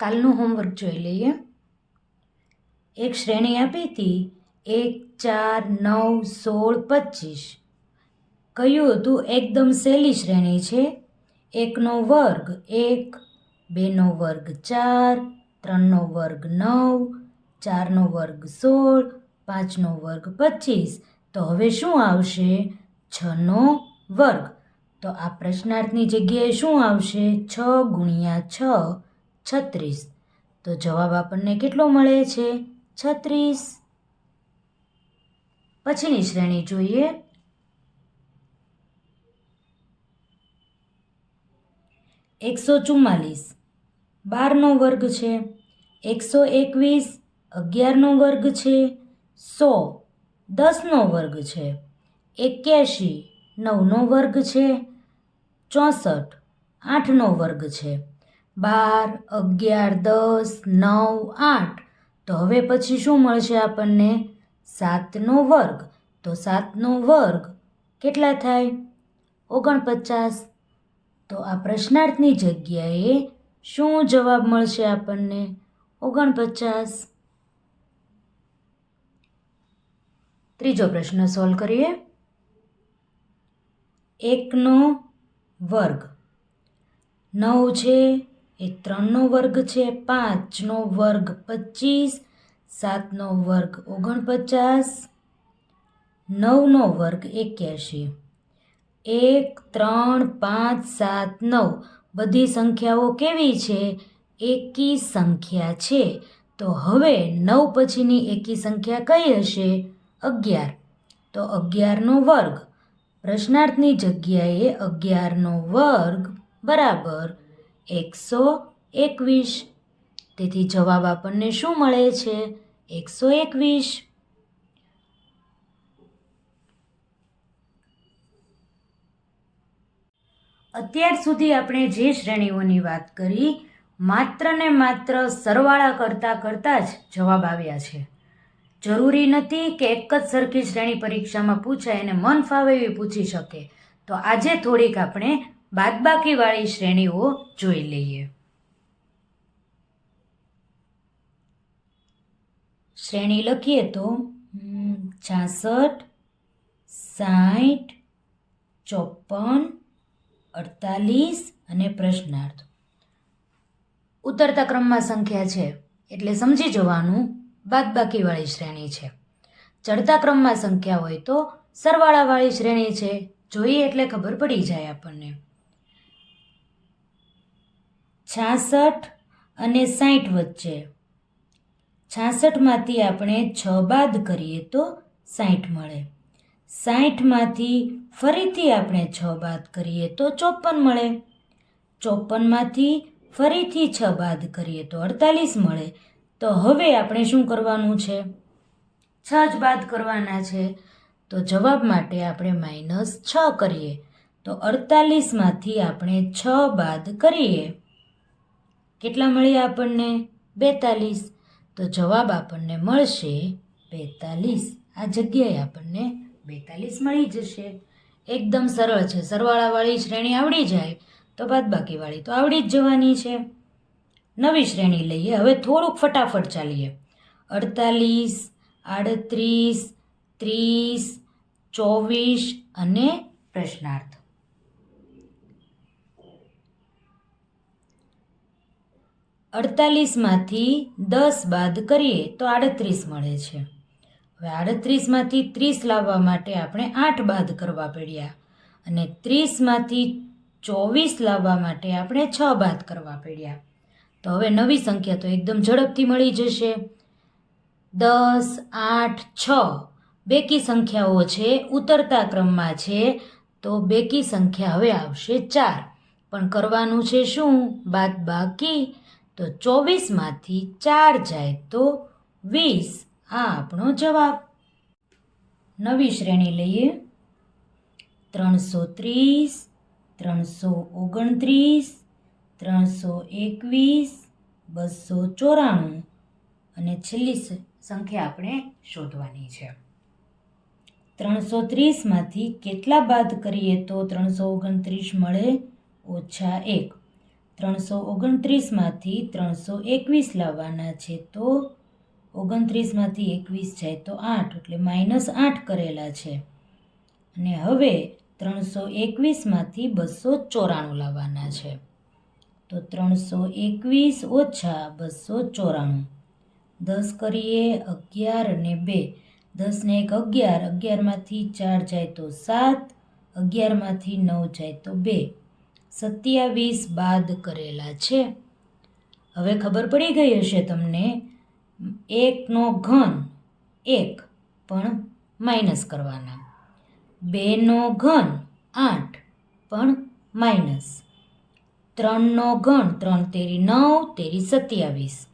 કાલનું હોમવર્ક જોઈ લઈએ. એક શ્રેણી આપી હતી. એક, ચાર, નવ, સોળ, પચીસ. કહ્યું હતું, એકદમ સહેલી શ્રેણી છે. એકનો વર્ગ એક, બેનો વર્ગ ચાર, ત્રણનો વર્ગ નવ, ચારનો વર્ગ સોળ, પાંચનો વર્ગ પચીસ. તો હવે શું આવશે? છનો વર્ગ. તો આ પ્રશ્નાર્થની જગ્યાએ શું આવશે? છ ગુણ્યા છ. છત્રીસ. તો જવાબ આપણને કેટલો મળે છે? છત્રીસ. પછીની શ્રેણી જોઈએ. એકસો ચુમ્માલીસ બારનો વર્ગ છે. એકસો એકવીસ. અગિયારનો વર્ગ છે. સો. દસનો વર્ગ છે. એક્યાશી. નવનો વર્ગ છે. ચોસઠ. આઠનો વર્ગ છે. બાર, અગિયાર, દસ, નવ, આઠ. તો હવે પછી શું મળશે આપણને? સાતનો વર્ગ. તો સાતનો વર્ગ કેટલા થાય? ઓગણપચાસ. તો આ પ્રશ્નાર્થની જગ્યાએ શું જવાબ મળશે આપણને? ઓગણપચાસ. ત્રીજો પ્રશ્ન સોલ્વ કરીએ. એકનો વર્ગ. નવ છે. એ ત્રણનો વર્ગ છે, પાંચનો વર્ગ પચીસ, સાતનો વર્ગ ઓગણપચાસ, નવનો વર્ગ એક્યાશી. એક, ત્રણ, પાંચ, સાત, નવ. બધી સંખ્યાઓ કેવી છે? એકી સંખ્યા છે. તો હવે નવ પછીની એકી સંખ્યા કઈ હશે? અગિયાર. તો અગિયારનો વર્ગ. પ્રશ્નાર્થની જગ્યાએ અગિયારનો વર્ગ બરાબર એકસો એકવીસ. તેથી જવાબ આપણને શું મળે છે? એકસો એકવીસ. અત્યાર સુધી આપણે જે શ્રેણીઓની વાત કરી માત્ર ને માત્ર સરવાળા કરતાં કરતાં જ જવાબ આવ્યા છે. જરૂરી નથી કે એક જ સરખી શ્રેણી પરીક્ષામાં પૂછાય અને મન ફાવે એવી પૂછી શકે. તો આજે થોડીક આપણે બાદબાકીવાળી શ્રેણીઓ જોઈ લઈએ. શ્રેણી લખીએ તો છાસઠ સાઠ ચોપન અડતાલીસ અને પ્રશ્નાર્થ. ઉતરતા ક્રમમાં સંખ્યા છે, એટલે સમજી જવાનું બાદબાકીવાળી શ્રેણી છે. ચડતા ક્રમમાં સંખ્યા હોય તો સરવાળાવાળી શ્રેણી છે. જોઈએ એટલે ખબર પડી જાય આપણને. છાસઠ અને સાઠ વચ્ચે. છાસઠમાંથી આપણે છ બાદ કરીએ તો સાઠ મળે. સાઠમાંથી ફરીથી આપણે છ બાદ કરીએ તો ચોપન મળે. ચોપનમાંથી ફરીથી છ બાદ કરીએ તો અડતાલીસ મળે. તો હવે આપણે શું કરવાનું છે? છ જ બાદ કરવાના છે. તો જવાબ માટે આપણે માઇનસ છ કરીએ. તો અડતાલીસમાંથી આપણે છ બાદ કરીએ. કેટલા મળ્યા આપણને? બેતાલીસ. તો જવાબ આપણને મળશે બેતાલીસ. આ જગ્યાએ આપણને બેતાલીસ મળી જશે. એકદમ સરળ છે. સરવાળાવાળી શ્રેણી આવડી જાય તો બાદબાકીવાળી તો આવડી જ જવાની છે. નવી શ્રેણી લઈએ. હવે થોડુંક ફટાફટ ચાલીએ. અડતાલીસ, આડત્રીસ, ત્રીસ, ચોવીસ અને પ્રશ્નાર્થ. અડતાલીસમાંથી દસ બાદ કરીએ તો આડત્રીસ મળે છે. હવે આડત્રીસમાંથી ત્રીસ લાવવા માટે આપણે આઠ બાદ કરવા પડ્યા અને ત્રીસમાંથી ચોવીસ લાવવા માટે આપણે છ બાદ કરવા પડ્યા. તો હવે નવી સંખ્યા તો એકદમ ઝડપથી મળી જશે. દસ, આઠ, છ બેકી સંખ્યાઓ છે, ઉતરતા ક્રમમાં છે, તો બેકી સંખ્યા હવે આવશે ચાર. પણ કરવાનું છે શું? બાદ બાકી તો ચોવીસમાંથી ચાર જાય તો વીસ. આ આપણો જવાબ. નવી શ્રેણી લઈએ. ત્રણસો ત્રીસ, ત્રણસો ઓગણત્રીસ, ત્રણસો એકવીસ, બસો ચોરાણું. અને છેલ્લી સંખ્યા આપણે શોધવાની છે. ત્રણસો ત્રીસમાંથી કેટલા બાદ કરીએ તો ત્રણસો ઓગણત્રીસ મળે? ઓછા એક. ત્રણસો ઓગણત્રીસમાંથી ત્રણસો એકવીસ લાવવાના છે તો ઓગણત્રીસમાંથી એકવીસ જાય તો આઠ, એટલે માઇનસ આઠ કરેલા છે. અને હવે ત્રણસો એકવીસમાંથી બસો ચોરાણું લાવવાના છે. તો ત્રણસો એકવીસ ઓછા બસો ચોરાણું. દસ કરીએ અગિયાર અને બે. દસને એક અગિયાર. અગિયારમાંથી ચાર જાય તો સાત. અગિયારમાંથી નવ જાય તો બે. સત્યાવીસ બાદ કરેલા છે. હવે ખબર પડી ગઈ હશે તમને, એકનો ઘન એક, પણ માઇનસ કરવાના. બેનો ઘન આઠ, પણ માઇનસ. ત્રણનો ઘન ત્રણ તેરી નવ, તેરી સત્યાવીસ.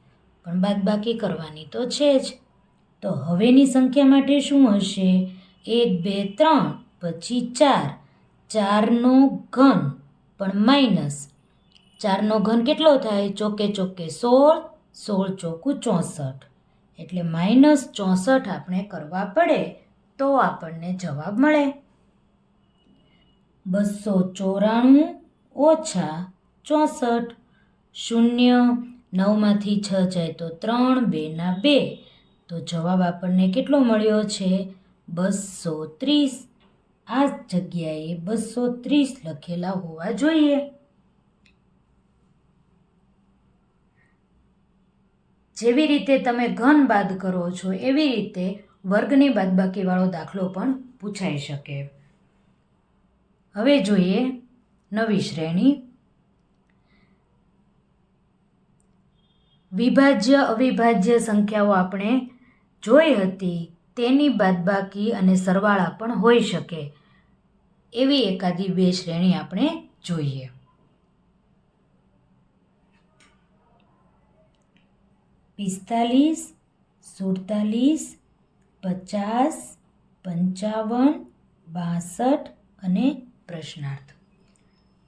પણ બાદબાકી કરવાની તો છે જ. તો હવેની સંખ્યા માટે શું હશે? એક, બે, ત્રણ, પછી ચાર. ચારનો ઘન પણ માઇનસ ચારનો ઘન કેટલો થાય? ચોકે ચોકે સોળ સોળ ચોકું ચોસઠ. એટલે માઇનસ ચોસઠ આપણે કરવા પડે તો આપણને જવાબ મળે. બસો ચોરાણું ઓછા ચોસઠ શૂન્ય નવમાંથી છ જાય તો ત્રણ બેના બે. તો જવાબ આપણને કેટલો મળ્યો છે? બસો ત્રીસ. આ જગ્યાએ બસો ત્રીસ લખેલા હોવા જોઈએ. જેવી રીતે તમે ઘન બાદ કરો છો, એવી રીતે વર્ગની બાદબાકીવાળો દાખલો પણ પૂછાઈ શકે. હવે જોઈએ નવી શ્રેણી. વિભાજ્ય અવિભાજ્ય સંખ્યાઓ આપણે જોઈ હતી. તેની બાદબાકી અને સરવાળા પણ હોઈ શકે. એવી એકાદી બે શ્રેણી આપણે જોઈએ. પિસ્તાલીસ, સુડતાલીસ, પચાસ, પંચાવન, બાસઠ અને પ્રશ્નાર્થ.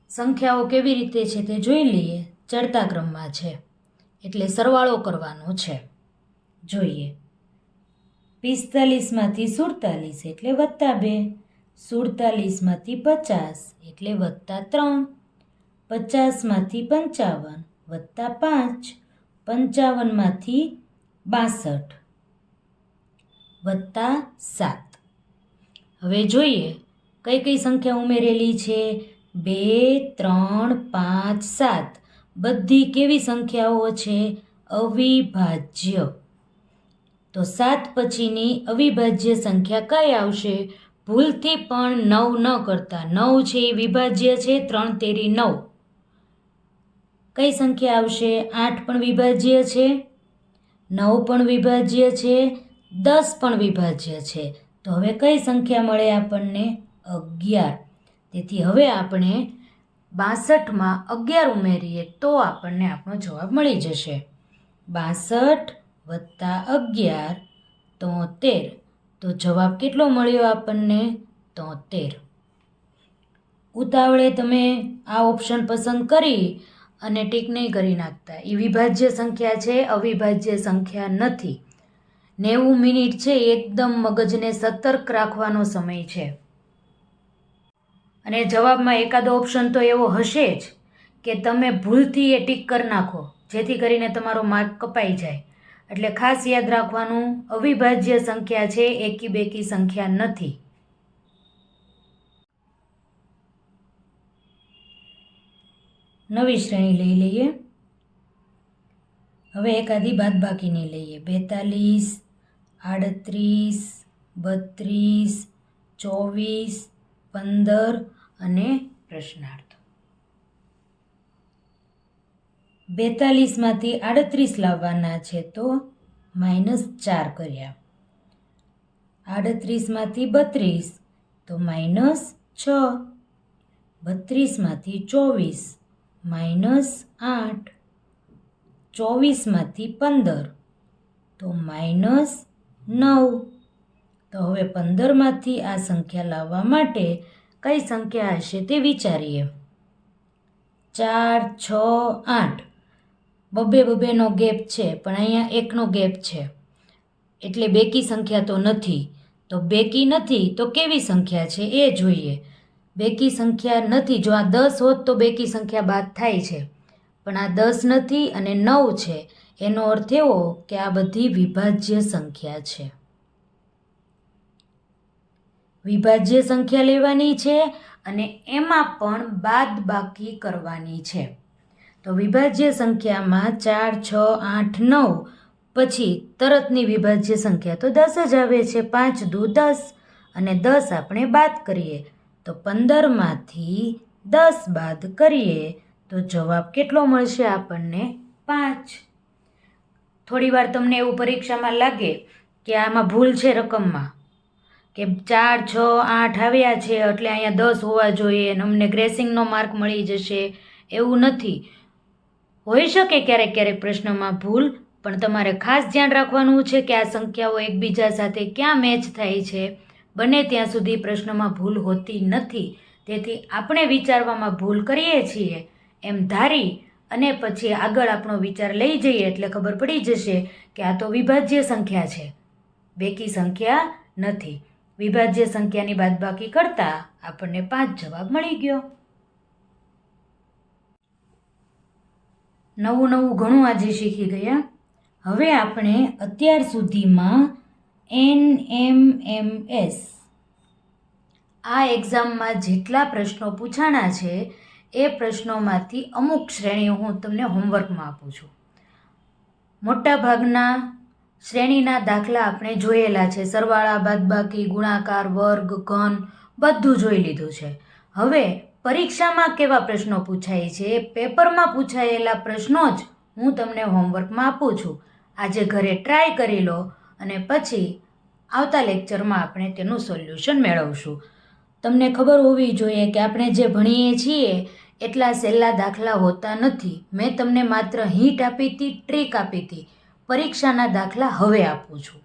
સંખ્યાઓ કેવી રીતે છે તે જોઈ લઈએ. ચડતા ક્રમમાં છે. એટલે સરવાળો કરવાનો છે. જોઈએ. પિસ્તાલીસમાંથી સુડતાલીસ એટલે વત્તા બે, સુડતાલીસમાંથી પચાસ એટલે વત્તા ત્રણ, પચાસમાંથી પંચાવન, વત્તા પાંચ, પંચાવનમાંથી બાસઠ, વત્તા સાત. હવે જોઈએ કઈ કઈ સંખ્યા ઉમેરેલી છે? બે, ત્રણ, પાંચ, સાત. બધી કેવી સંખ્યાઓ છે? અવિભાજ્ય. તો સાત પછીની અવિભાજ્ય સંખ્યા કઈ આવશે? ભૂલથી પણ નવ ન કરતા. નવ છે એ વિભાજ્ય છે, ત્રણ તેરી નવ. કઈ સંખ્યા આવશે? આઠ પણ વિભાજ્ય છે, નવ પણ વિભાજ્ય છે, દસ પણ વિભાજ્ય છે. તો હવે કઈ સંખ્યા મળે આપણને? અગિયાર. તેથી હવે આપણે બાસઠમાં અગિયાર ઉમેરીએ તો આપણને આપણો જવાબ મળી જશે. બાસઠ વત્તા અગિયાર તોતેર. તો જવાબ કેટલો મળ્યો આપણને? તોતેર. ઉતાવળે તમે આ ઓપ્શન પસંદ કરી અને ટીક નહીં કરી નાખતા. એ વિભાજ્ય સંખ્યા છે, અવિભાજ્ય સંખ્યા નથી. નેવું મિનિટ છે, એકદમ મગજને સતર્ક રાખવાનો સમય છે. અને જવાબમાં એકાદો ઓપ્શન તો એવો હશે જ કે તમે ભૂલથી એ ટીક કરી નાખો, જેથી કરીને તમારો માર્ક કપાઈ જાય. એટલે ખાસ યાદ રાખવાનું, અવિભાજ્ય સંખ્યા છે એકી બેકી સંખ્યા નથી. નવી શ્રેણી લઈ લઈએ. હવે એકાદી બાદબાકીની લઈએ. બેતાલીસ, આડત્રીસ, બત્રીસ, ચોવીસ, પંદર અને પ્રશ્નાર્થ. બેતાલીસમાંથી આડત્રીસ લાવવાના છે તો માઇનસ ચાર કર્યા. આડત્રીસમાંથી બત્રીસ તો માઇનસ છ. બત્રીસમાંથી ચોવીસ માઇનસ આઠ. ચોવીસમાંથી પંદર તો માઇનસ નવ. તો હવે પંદરમાંથી આ સંખ્યા લાવવા માટે કઈ સંખ્યા હશે તે વિચારીએ. ચાર, છ, આઠ. બબે બબેનો ગેપ છે, પણ અહીંયા એકનો ગેપ છે. એટલે બેકી સંખ્યા તો નથી. તો બેકી નથી, તો કેવી સંખ્યા છે એ જોઈએ. બેકી સંખ્યા નથી, જો આ દસ હોત તો બેકી સંખ્યા બાદ થાય છે. પણ આ દસ નથી અને નવ છે, એનો અર્થ એવો કે આ બધી વિભાજ્ય સંખ્યા છે. વિભાજ્ય સંખ્યા લેવાની છે અને એમાં પણ બાદ બાકી કરવાની છે. તો વિભાજ્ય સંખ્યામાં ચાર, છ, આઠ, નવ. પછી તરતની વિભાજ્ય સંખ્યા તો દસ જ આવે છે. પાંચ દુ દસ અને દસ આપણે બાદ કરીએ. તો પંદરમાંથી દસ બાદ કરીએ તો જવાબ કેટલો મળશે આપણને? પાંચ. થોડી વાર તમને એવું પરીક્ષામાં લાગે કે આમાં ભૂલ છે રકમમાં, કે ચાર, છ, આઠ આવ્યા છે એટલે અહીંયા દસ હોવા જોઈએ અને અમને ગ્રેસિંગનો માર્ક મળી જશે. એવું નથી. હોઈ શકે ક્યારેક ક્યારેક પ્રશ્નમાં ભૂલ, પણ તમારે ખાસ ધ્યાન રાખવાનું છે કે આ સંખ્યાઓ એકબીજા સાથે ક્યાં મેચ થાય છે. બને ત્યાં સુધી પ્રશ્નમાં ભૂલ હોતી નથી. તેથી આપણે વિચારવામાં ભૂલ કરીએ છીએ, એમ ધારી અને પછી આગળ આપણો વિચાર લઈ જઈએ એટલે ખબર પડી જશે કે આ તો વિભાજ્ય સંખ્યા છે. બેકી સંખ્યા નથી. વિભાજ્ય સંખ્યાની બાદબાકી કરતાં આપણને પાંચ જવાબ મળી ગયો. નવું નવું ઘણું આજે શીખી ગયા. હવે આપણે અત્યાર સુધીમાં એન એમ એમ એસ આ એક્ઝામમાં જેટલા પ્રશ્નો પૂછાણા છે, એ પ્રશ્નોમાંથી અમુક શ્રેણીઓ હું તમને હોમવર્કમાં આપું છું. મોટાભાગના શ્રેણીના દાખલા આપણે જોયેલા છે. સરવાળા, બાદબાકી, ગુણાકાર, વર્ગ, ઘન, બધું જોઈ લીધું છે. હવે પરીક્ષામાં કેવા પ્રશ્નો પૂછાય છે? પેપરમાં પૂછાયેલા પ્રશ્નો જ હું તમને હોમવર્કમાં આપું છું. આજે ઘરે ટ્રાય કરી લો અને પછી આવતા લેક્ચરમાં આપણે તેનું સોલ્યુશન મેળવશું. તમને ખબર હોવી જોઈએ કે આપણે જે ભણીએ છીએ, એટલા સહેલા દાખલા હોતા નથી. મેં તમને માત્ર હીટ આપી હતી ટ્રીક આપી હતી. પરીક્ષાના દાખલા હવે આપું છું.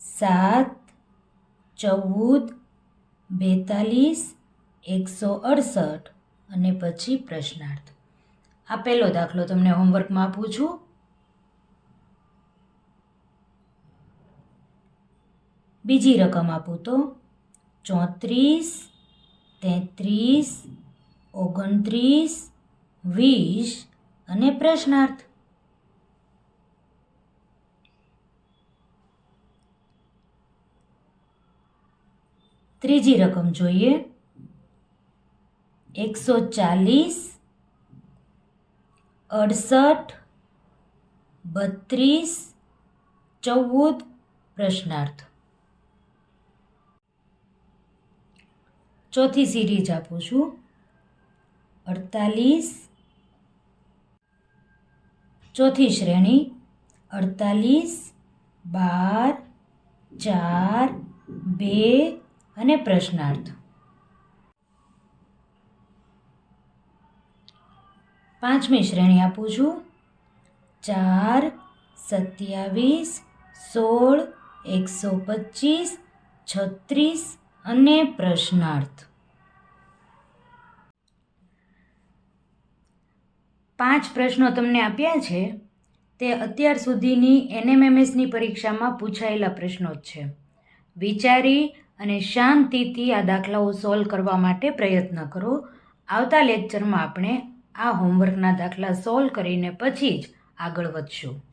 સાત, ચૌદ બેતાલીસ, એકસો અડસઠ અને પછી પ્રશ્નાર્થ. આ પહેલો દાખલો તમને હોમવર્કમાં આપું છું. બીજી રકમ આપું તો ચોત્રીસ, તેત્રીસ, ઓગણત્રીસ, વીસ અને પ્રશ્નાર્થ. ત્રીજી રકમ જોઈએ. એકસો ચાલીસ, અડસઠ, બત્રીસ, ચૌદ પ્રશ્નાર્થ. ચોથી સિરીઝ આપું છું. અડતાલીસ, ચોથી શ્રેણી. અડતાલીસ, બાર, ચાર, બે અને પ્રશ્નાર્થ. પાંચમી શ્રેણી આપું છું. ચાર, સત્યાવીસ, સોળ, એકસો પચીસ, છત્રીસ અને પ્રશ્નાર્થ. પાંચ પ્રશ્નો તમને આપ્યા છે. તે અત્યાર સુધીની એનએમએમએસની પરીક્ષામાં પૂછાયેલા પ્રશ્નો જ છે. વિચારી અને શાંતિથી આ દાખલાઓ સોલ્વ કરવા માટે પ્રયત્ન કરો. આવતા લેક્ચરમાં આપણે આ હોમવર્કના દાખલા સોલ્વ કરીને પછી જ આગળ વધશું.